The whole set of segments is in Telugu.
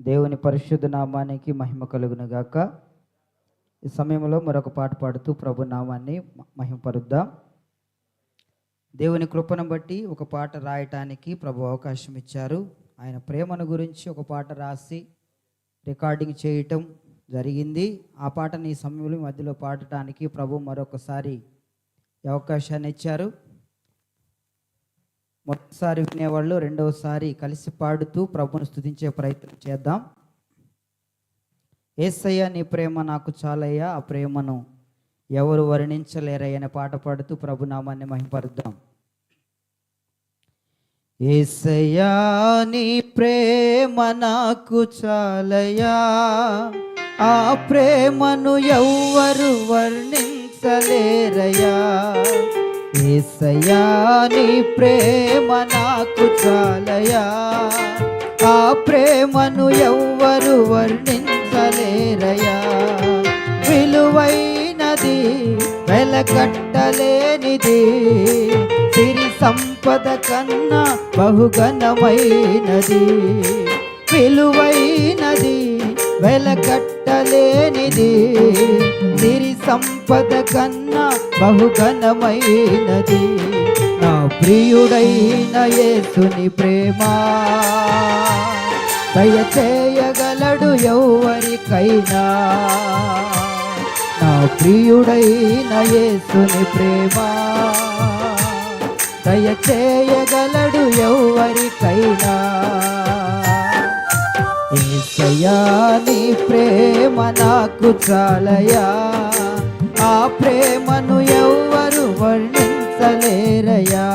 దేవుని పరిశుద్ధ నామానికి మహిమ కలుగును గాక ఈ సమయంలో మరొక పాట పాడుతూ ప్రభు నామాన్ని మహిమపరుద్దాం. దేవుని కృపను బట్టి ఒక పాట రాయటానికి ప్రభు అవకాశం ఇచ్చారు. ఆయన ప్రేమను గురించి ఒక పాట రాసి రికార్డింగ్ చేయటం జరిగింది. ఆ పాటని ఈ సమయంలో మధ్యలో పాడటానికి ప్రభు మరొకసారి అవకాశాన్ని ఇచ్చారు. మొదటిసారి వినేవాళ్ళు రెండవసారి కలిసి పాడుతూ ప్రభును స్థుతించే ప్రయత్నం చేద్దాం. ఏసయ్య నీ ప్రేమ నాకు చాలయ్యా ఆ ప్రేమను ఎవరు వర్ణించలేరయ్యనే పాట పాడుతూ ప్రభునామాన్ని మహింపరుద్దాం. ఏసయ్యా నీ ప్రేమ నాకు చాలయ్యా ఆ ప్రేమను ఎవ్వరు వర్ణించలేరయ్యా. ఏసయ్యా నీ ప్రేమ నాకు చాలయా ఆ ప్రేమను ఎవ్వరు వర్ణించలేరయా విలువైనది వెలకట్టలేనిది సిరి సంపద కన్నా బహుగణమైనది విలువైనది వెలకట్టలేనిది సిరి సంపద కన్నా బహుఘనమైనది. నా ప్రియుడైన యేసుని ప్రేమ. దయచేయగలడు ఎవరికైనా నా ప్రియుడైన యేసుని ప్రేమ. దయచేయగలడు ఎవరికైనా ఏసయ్యా నీ ప్రేమ నాకు చాలయా ఆ ప్రేమను ఎవ్వరు వర్ణించలేరయా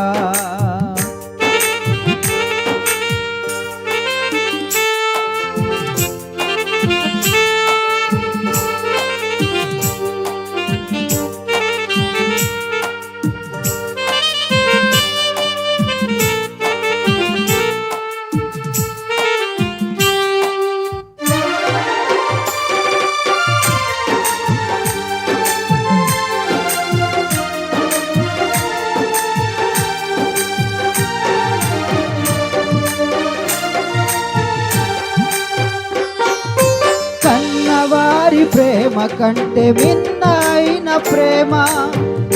ప్రేమ కంటే మిన్నైన ప్రేమ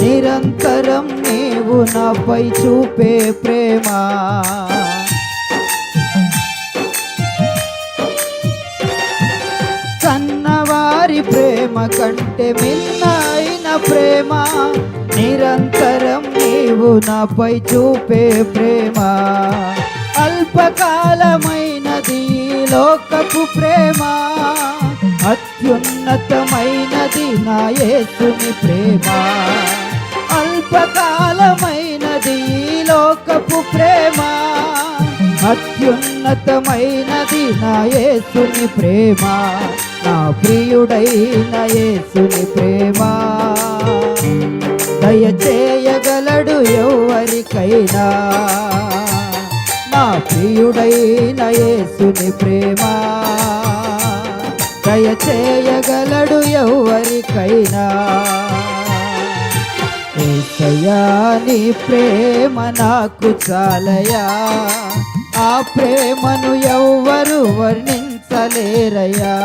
నిరంతరం నీవు నాపై చూపే ప్రేమ. కన్నవారి ప్రేమ కంటే మిన్నైన ప్రేమ నిరంతరం నీవు నాపై చూపే ప్రేమ. అల్పకాలమైనది లోకపు ప్రేమ. అత్యున్నతమైనది నా యేసుని ప్రేమ. అల్పకాలమైనది ఈ లోకపు ప్రేమ. అత్యున్నతమైనది నా యేసుని ప్రేమ. నా ప్రియుడైన యేసుని ప్రేమ. దయచేయగలడు ఎవరికైనా. నా ప్రియుడైన యేసుని ప్రేమ. దయచేయగలడు ఎవరికైనా ఏసయ్యా నీ ప్రేమ నాకు చాలయా ఆ ప్రేమను ఎవ్వరు వర్ణించలేరయ్యా.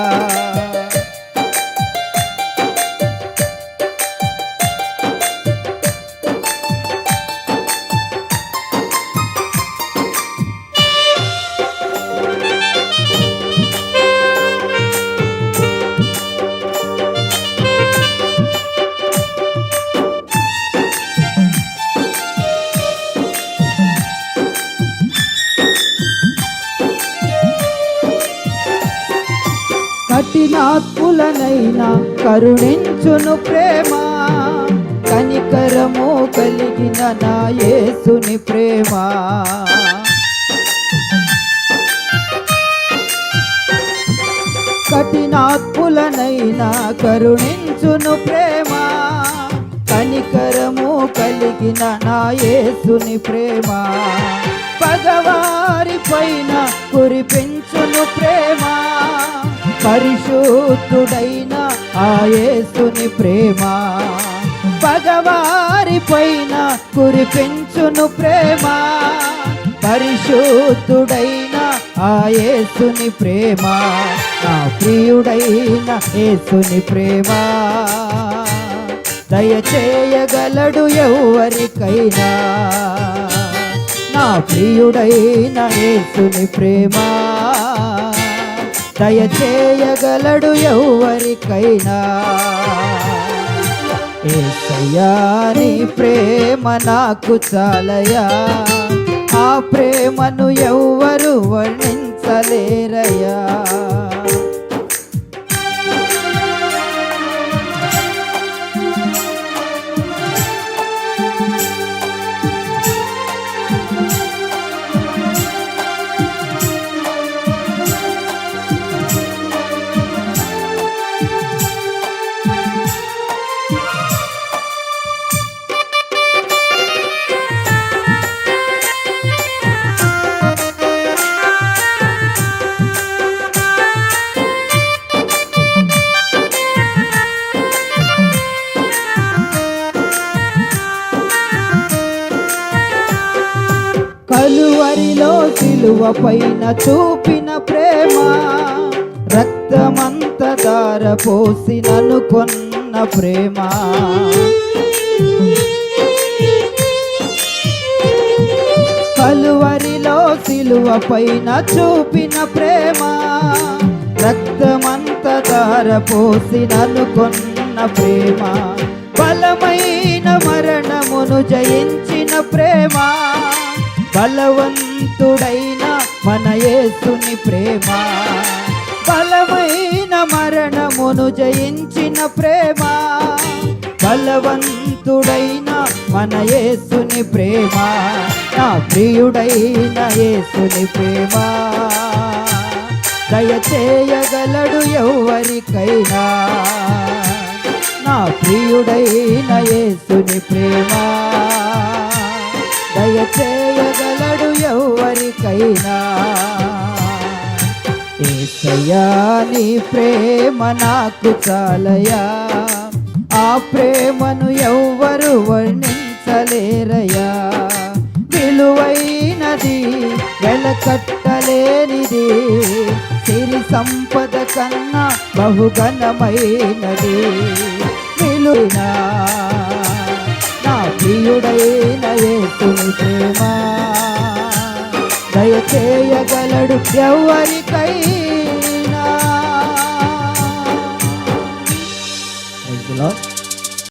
కఠినాత్ములనైనా కరుణించును ప్రేమ. కనికరము కలిగిన నా యేసుని ప్రేమ. కఠినాత్ములనైనా కరుణించును ప్రేమ. కనికరము కలిగిన నా యేసుని ప్రేమ. పగవారి పైన కురిపించును ప్రేమ. పరిశుద్ధుడైన ఆయేసుని ప్రేమ పగవారి పైన కురిపించును ప్రేమ పరిశుద్ధుడైన ఆయేసుని ప్రేమ నా ప్రియుడైన యేసుని ప్రేమ. దయచేయగలడు ఎవరికైనా నా ప్రియుడైన యేసుని ప్రేమ. దయ చేయగలడు ఎవరికైనా ఏసయ్యా నీ ప్రేమ నాకు చాలయా ఆ ప్రేమను ఎవ్వరు వర్ణించలేరయ్యా. సిలువ పైన చూపిన ప్రేమ రక్తమంత దార పోసి నన్ను కొన్న ప్రేమ. కలువరిలో సిలువ పైన చూపిన ప్రేమ రక్తమంత దార పోసి నన్ను కొన్న ప్రేమ. బలమైన మరణమును జయించిన ప్రేమ బలవంతుడైన మన యేసుని ప్రేమ బలమైన మరణమును జయించిన ప్రేమ బలవంతుడైన మన యేసుని ప్రేమ నా ప్రియుడైన యేసుని ప్రేమ. దయచేయగలడు ఎవరికైనా నా ప్రియుడైన యేసుని నీ ప్రేమ నాకు చాలయా? ఆ ప్రేమను ఎవ్వరు వర్ణించలేరయా? విలువైనది వెలకట్టలేనిది సిరి సంపద కన్నా బహుగణమైనది విలువైనా నా ప్రియుడైన యేసుని ప్రేమ? దయచేయగలడు ఎవరికైనా.